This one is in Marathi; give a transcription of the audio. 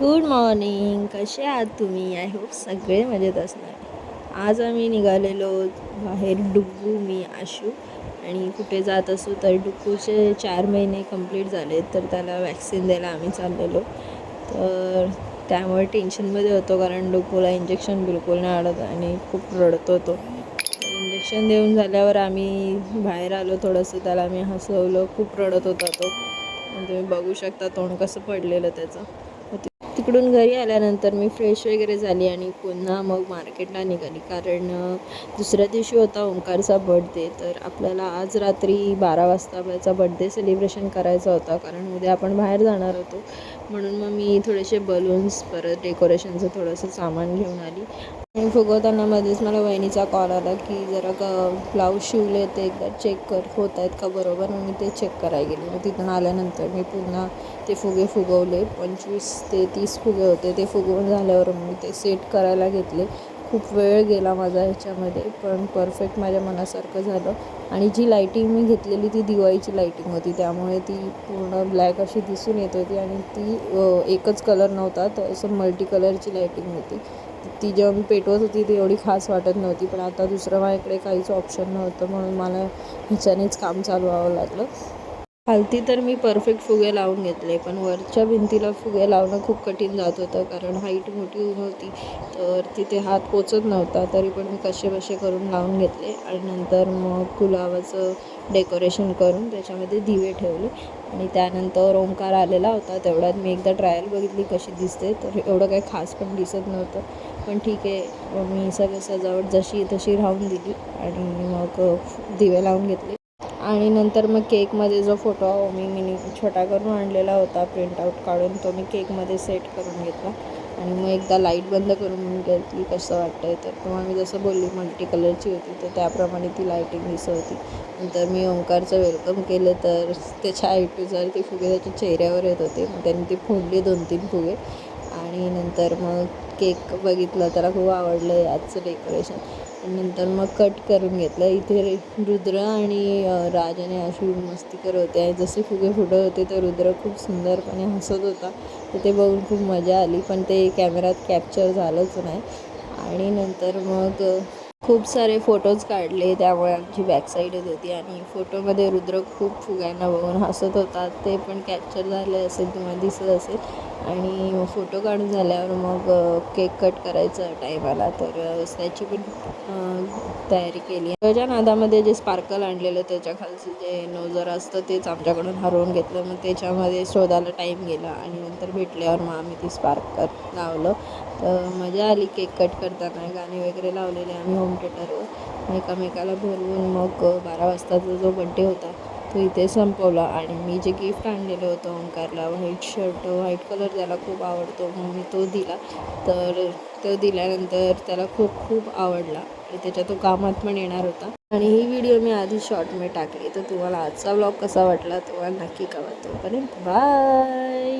गुड मॉर्निंग कसे आहात तुम्ही? आय होप सगळे मजेत असणार. आज आम्ही निघालेलो बाहेर डुग्गू मी आशू. आणि कुठे जात असू तर डुग्गूचे चार महिने कंप्लीट झाले तर त्याला वॅक्सिन द्यायला आम्ही चाललेलो. तर त्यामुळे टेन्शनमध्ये होतो कारण डुग्गूला इंजेक्शन बिलकुल नाही आडत आणि खूप रडतो होतो इंजेक्शन देऊन झाल्यावर आम्ही बाहेर आलो थोडंसं त्याला आम्ही हसवलं. खूप रडत होता तो. तुम्ही बघू शकता तोंड कसं पडलेलं त्याचं. तिकडून घरी आल्यानंतर मी फ्रेश वगैरे झाली आणि पुन्हा मग मार्केटला निघाली. कारण दुसऱ्या दिवशी होता ओंकारचा बर्थडे तर आपल्याला आज रात्री बारा वाजता त्याचा बड्डे सेलिब्रेशन करायचा होता. कारण उद्या आपण बाहेर जाणार होतो. म्हणून मग मी थोडेसे बलून्स परत डेकोरेशनचं थोडंसं सामान घेऊन आली. आणि फुगवताना मध्येच मला वहिनीचा कॉल आला की जरा का ब्लाऊज शिवले ते एकदा चेक कर होत आहेत का बरोबर? मग मी ते चेक करायला गेले. मग तिथून आल्यानंतर मी पुन्हा ते फुगे फुगवले. पंचवीस ते तीस फुगे होते ते फुगवून झाल्यावर मी ते सेट करायला घेतले. खूप वेळ गेला माझा ह्याच्यामध्ये पण परफेक्ट माझ्या मनासारखं झालं. आणि जी लाईटिंग मी घेतलेली ती दिवाळीची लाईटिंग होती. त्यामुळे ती पूर्ण ब्लॅक अशी दिसून येत होती आणि ती एकच कलर नव्हता तर असं मल्टी कलरची लाईटिंग होती. ती जेव्हा मी पेटवत होती ती एवढी खास वाटत नव्हती पण आता दुसरं माझ्याकडे काहीच ऑप्शन नव्हतं म्हणून मला ह्याच्यानेच काम चालवावं लागलं. खालती तर मी परफेक्ट फुगे लावून घेतले पण वरच्या भिंतीला फुगे लावणं खूप कठीण जात होतं कारण हाईट मोठी नव्हती. तर तिथे हात पोचत नव्हता तरी पण मी कसे बसे करून लावून घेतले आणि नंतर मग गुलाबाचं डेकोरेशन करून त्याच्यामध्ये दिवे ठेवले आणि त्यानंतर ओंकार आलेला होता तेवढ्यात मी एकदा ट्रायल बघितली कशी दिसते तर एवढं काही खास पण दिसत नव्हतं. पण ठीक आहे मी सगळं सजावट जशी तशी राहून दिली आणि मग दिवे लावून घेतले. आणि नंतर मग केकमध्ये जो फोटो मी मिनी छोटा करून आणलेला होता प्रिंटआउट काढून तो मी केकमध्ये सेट करून घेतला. आणि मग एकदा लाइट बंद करून घेतली कसं वाटतंय तर. तेव्हा मी जसं बोलली मल्टी कलरची होती तर त्याप्रमाणे ती लाईटिंग दिसत होती नंतर मी ओंकारचं वेलकम केलं तर त्याच्या आयटूजवर ती फुगे त्याच्या चेहऱ्यावर येत होते मग त्यांनी ती फोडली दोन तीन फुगे. आणि नंतर मग केक बघितला त्याला खूप आवडलं याचं डेकोरेशन. नंतर मग कट करून घेतलं. इथे रुद्र आणि राजाने अशी मस्ती करत होते. आणि जसे फुगे फुटत होते तर रुद्र खूप सुंदरपणे हसत होता. तर ते बघून खूप मजा आली पण ते कॅमेऱ्यात कॅप्चर झालंच नाही. आणि नंतर मग खूप सारे फोटोज काढले. त्यामुळे आमची बॅकसाईडच येत होती. आणि फोटोमध्ये रुद्र खूप फुग्यांना बघून हसत होता. ते पण कॅप्चर झाले असेल तुम्हाला दिसत असेल. आणि फोटो काढून झाल्यावर मग केक कट करायचा टाईम आला तर त्याची पण तयारी केली. त्याच्या नादामध्ये जे स्पार्कल आणलेलं त्याच्या खालचं जे नोजर असतं तेच आमच्याकडून हरवून घेतलं. मग त्याच्यामध्ये शोधायला टाईम गेला आणि नंतर भेटल्यावर मग आम्ही ती स्पार्कल लावलं. तर मजा आली केक कट करताना. गाणी वगैरे लावलेले आम्ही होम थिएटरवर. एकामेकाला बोलवून मग बारा वाजताचा जो बड्डे होता तो इथे संपवला आणि मी जे गिफ्ट आणलेलं होतं ओंकारला व्हाईट शर्ट व्हाईट कलर त्याला खूप आवडतो म्हणून मी तो दिला. तर तो दिल्यानंतर त्याला खूप खूप आवडला आणि त्याच्या तो कामात पण येणार होता. आणि ही व्हिडिओ मी आधी शॉर्टमध्ये टाकली. तर तुम्हाला आजचा ब्लॉग कसा वाटला तुम्हाला नक्की कळवतो पण बाय